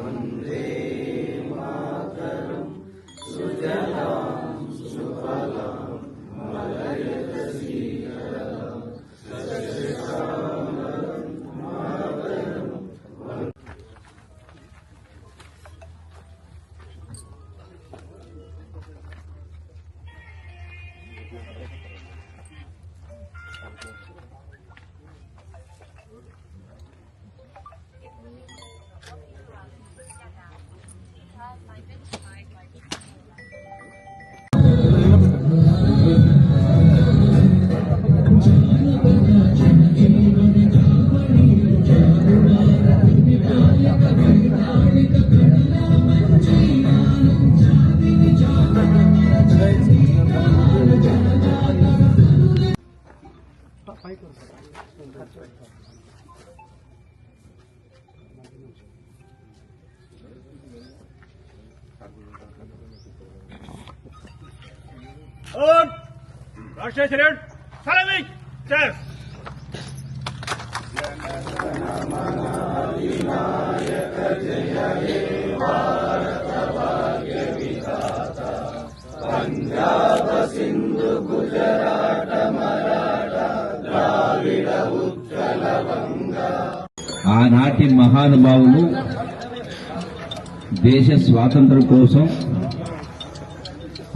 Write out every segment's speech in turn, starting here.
वन्दे मातरं सुजलां सुफलां मलयजशीतलां सस्यशामलां मातरं Und Raşetirin Salamik. Ses. Cennet Aman Ali Nayet Cennet ఆనాటి మహానుభావులు దేశ స్వాతంత్రం కోసం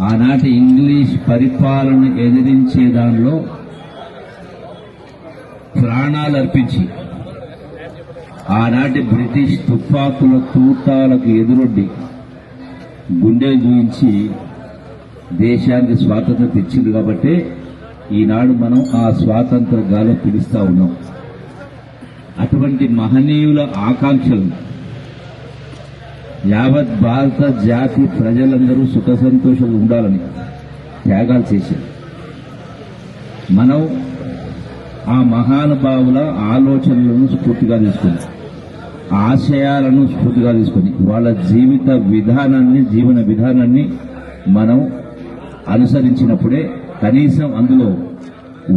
ఆనాటి ఇంగ్లీష్ పరిపాలన ఎదిరించే దానిలో ప్రాణాలు అర్పించి ఆనాటి బ్రిటిష్ తుపాకుల తూటాలకు ఎదురొడ్డి గుండె చూయించి దేశానికి స్వాతంత్రం తెచ్చింది కాబట్టి ఈనాడు మనం ఆ స్వాతంత్ర గాలి పిలుస్తా ఉన్నాం. అటువంటి మహనీయుల ఆకాంక్షలు. యావత్ భారత జాతి ప్రజలందరూ సుఖ సంతోషాలు ఉండాలని త్యాగాలు చేశారు. మనం ఆ మహానుభావుల ఆలోచనలను స్ఫూర్తిగా తీసుకుని ఆశయాలను స్ఫూర్తిగా తీసుకుని వాళ్ళ జీవిత విధానాన్ని జీవన విధానాన్ని మనం అనుసరించినప్పుడే కనీసం అందులో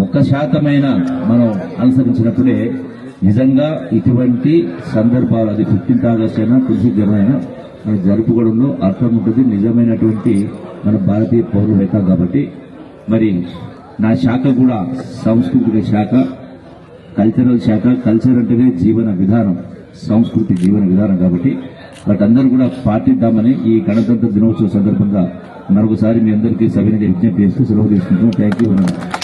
ఒక శాతమైన మనం అనుసరించినప్పుడే నిజంగా ఇటువంటి సందర్భాలు అది ఫిఫ్టీన్త్ ఆగస్ట్ అయినా తులసి దినమైనా మనం జరుపుకోవడంలో అర్థం ఉంటుంది. నిజమైనటువంటి మన భారతీయ పౌరులు అవుతాం కాబట్టి. మరి నా శాఖ కూడా సాంస్కృతిక శాఖ కల్చరల్ శాఖ కల్చర్ అంటేనే జీవన విధానం సంస్కృతి జీవన విధానం కాబట్టి. వాటందరూ కూడా పాటిద్దామని ఈ గణతంత్ర దినోత్సవ సందర్భంగా మరొకసారి మీ అందరికీ సవినీయ విజ్ఞప్తి చేస్తూ సెలవు తీసుకుంటున్నాం. Thank you